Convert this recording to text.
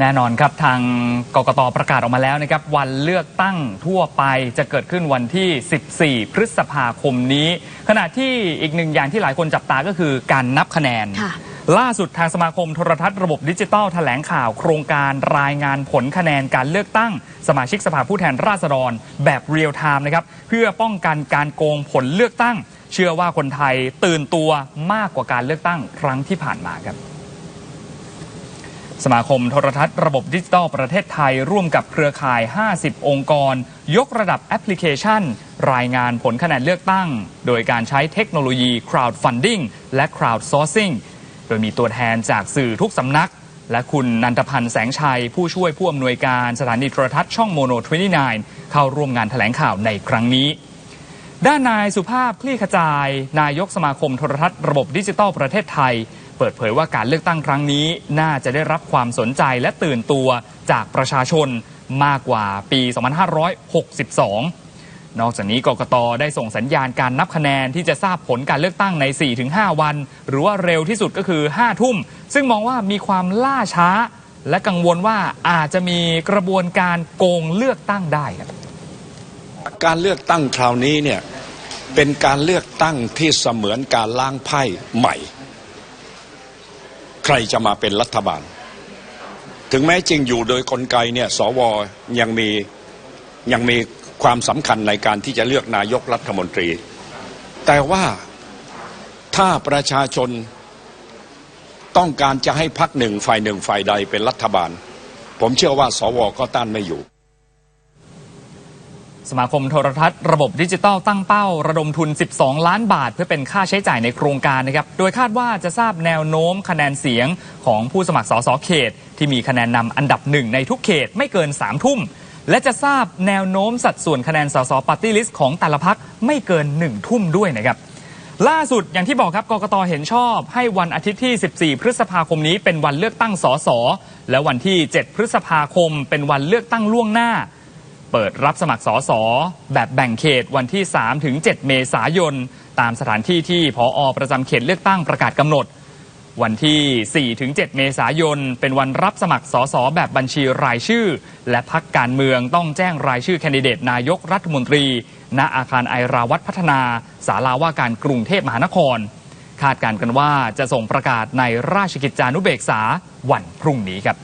แน่นอนครับทางกกตประกาศออกมาแล้วนะครับ วันเลือกตั้งทั่วไปจะเกิดขึ้นวันที่ 14 พฤษภาคมนี้ ขณะที่อีกหนึ่งอย่างที่หลายคนจับตาก็คือการนับคะแนนค่ะล่าสุดทางสมาคมโทรทัศน์ระบบดิจิตอลแถลงข่าวโครงการรายงานผลคะแนนการเลือกตั้ง สมาชิกสภาผู้แทนราษฎร แบบเรียลไทม์นะครับเพื่อป้องกันการโกงผลเลือกตั้ง เชื่อว่าคนไทยตื่นตัวมากกว่าการเลือกตั้งครั้งที่ผ่านมาครับ สมาคมโทรทัศน์ระบบดิจิตอลประเทศไทย ร่วมกับเครือข่าย 50 องค์กร ยกระดับแอปพลิเคชัน รายงานผลคะแนนเลือกตั้ง โดยการใช้เทคโนโลยี crowdfunding และ crowdsourcing โดยมีตัวแทนจากสื่อทุกสำนัก และคุณนันทพันธ์แสงชัย ผู้ช่วยผู้อำนวยการสถานีโทรทัศน์ช่องโมโน 29 เข้าร่วมงานแถลงข่าวในครั้งนี้ด้านนายสุภาพคลี่ขจาย นายกสมาคมโทรทัศน์ระบบดิจิตอลประเทศไทย เปิดเผยว่าการเลือกตั้งครั้งนี้ น่าจะได้รับความสนใจและตื่นตัวจากประชาชนมากกว่าปี 2562 นอกจากนี้กกตได้ส่งสัญญาณการนับคะแนนที่จะทราบผลการเลือกตั้งใน 4-5 วัน หรือว่าเร็วที่สุดก็คือ 5 ทุ่ม ซึ่งมองว่ามีความล่าช้า และกังวลว่าอาจจะมีกระบวนการโกงเลือกตั้งได้ครับการเลือกตั้งคราวนี้เนี่ยเป็นการเลือกตั้งที่เสมือนการล้างไพ่ใหม่ ใครจะมาเป็นรัฐบาล ถึงแม้จริงอยู่โดยกลไกเนี่ยสวยังมียังมีความสำคัญในการที่จะเลือกนายกรัฐมนตรี แต่ว่าถ้าประชาชนต้องการจะให้พักหนึ่งฝ่ายหนึ่งฝ่ายใดเป็นรัฐบาล ผมเชื่อว่าสวก็ต้านไม่อยู่ สมาคมโทรทัศน์ระบบดิจิตอลตั้งเป้า ระดมทุน 12 ล้านบาท เพื่อเป็นค่าใช้จ่ายในโครงการนะครับ โดยคาดว่าจะทราบแนวโน้มคะแนนเสียงของผู้สมัครสสเขต ที่มีคะแนนนำอันดับหนึ่งในทุกเขตไม่เกิน 3 ทุ่ม และจะทราบแนวโน้มสัดส่วนคะแนนสสปาร์ตี้ลิสต์ของแต่ละพักไม่เกิน 1 ทุ่มด้วยนะครับล่าสุดอย่างที่บอกครับกกตเห็นชอบ ให้วันอาทิตย์ที่ 14 พฤษภาคมนี้เป็นวันเลือกตั้งสสและวันที่ 7 พฤษภาคม เป็นวันเลือกตั้งล่วงหน้า เปิดรับสมัครสอสอแบบแบ่งเขตวันที่ 3 ถึง 7 เมษายน ตามสถานที่ที่พออประจำเขตเลือกตั้งประกาศกำหนด วันที่ 4 ถึง 7 เมษายน เป็นวันรับสมัครสอสอแบบบัญชีรายชื่อ และพักการเมืองต้องแจ้งรายชื่อแคนดิเดตนายกรัฐมนตรี ณอาคารไอราวัตพัฒนา สาราว่าการกรุงเทพมหานคร คาดการณ์กันว่าจะส่งประกาศในราชกิจจานุเบกษาวันพรุ่งนี้ครับ